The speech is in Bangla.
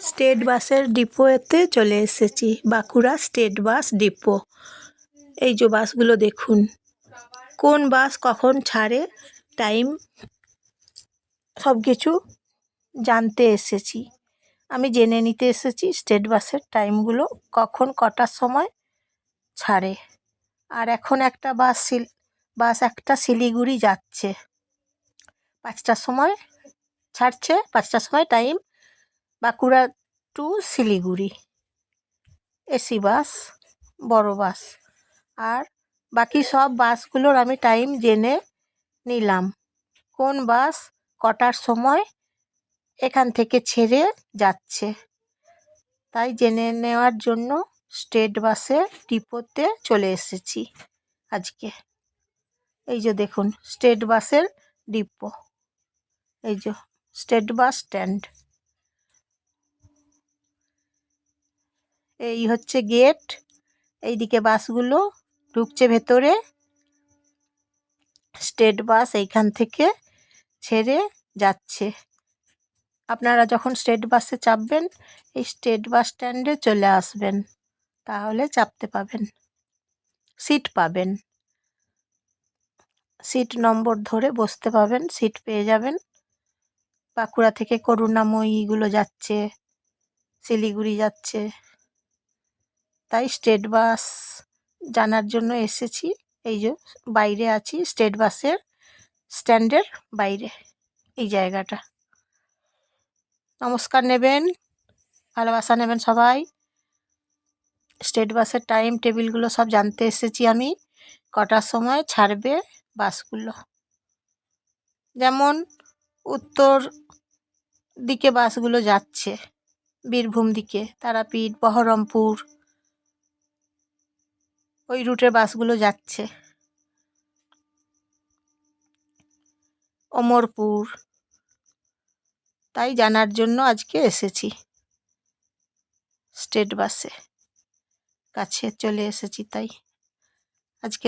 স্টেট বাসের ডিপোতে চলে এসেছি, বাঁকুড়া স্টেট বাস ডিপো। এই যে বাসগুলো দেখুন, কোন বাস কখন ছাড়ে, টাইম সব কিছু জানতে এসেছি। আমি জেনে নিতে এসেছি স্টেট বাসের টাইমগুলো কখন কটার সময় ছাড়ে। আর এখন একটা বাস শিল বাস একটা শিলিগুড়ি যাচ্ছে। পাঁচটার সময় ছাড়ছে, পাঁচটার সময় time Bankura to Siliguri. AC bus, বড় বাস। আর বাকি সব বাসগুলোর আমি টাইম জেনে নিলাম। কোন বাস কটার সময় এখান থেকে ছেড়ে যাচ্ছে? তাই জেনে নেওয়ার জন্য স্টেট বাসের ডিপোতে চলে এসেছি আজকে। এই যে দেখুন, স্টেট বাসের ডিপো। এই যে, স্টেট বাস স্ট্যান্ড। এই হচ্ছে গেট। এইদিকে বাসগুলো ঢুকছে ভেতরে। স্টেট বাস এইখান থেকে ছেড়ে যাচ্ছে। আপনারা যখন স্টেট বাসে চাপবেন, এই স্টেট বাস স্ট্যান্ডে চলে আসবেন। তাহলে চাপতে পাবেন। সিট পাবেন। সিট নম্বর ধরে বসতে পাবেন, সিট পেয়ে যাবেন। বাঁকুড়া থেকে করুণাময়ীগুলো যাচ্ছে, শিলিগুড়ি যাচ্ছে। তাই স্টেট বাস জানার জন্য এসেছি। এই যে বাইরে আছি, স্টেট বাসের স্ট্যান্ডের বাইরে, এই জায়গাটা। নমস্কার নেবেন, ভালোবাসা নেবেন সবাই। স্টেট বাসের টাইম টেবিলগুলো সব জানতে এসেছি আমি। কটার সময় ছাড়বে বাসগুলো? যেমন উত্তর দিকে বাসগুলো যাচ্ছে, বীরভূম দিকে, তারাপীঠ, বহরমপুর ওই রুটের বাসগুলো যাচ্ছে। অমরপুর। তাই জানার জন্য আজকে এসেছি। স্টেট বাসে। কাছে চলে এসেছি তাই। আজকের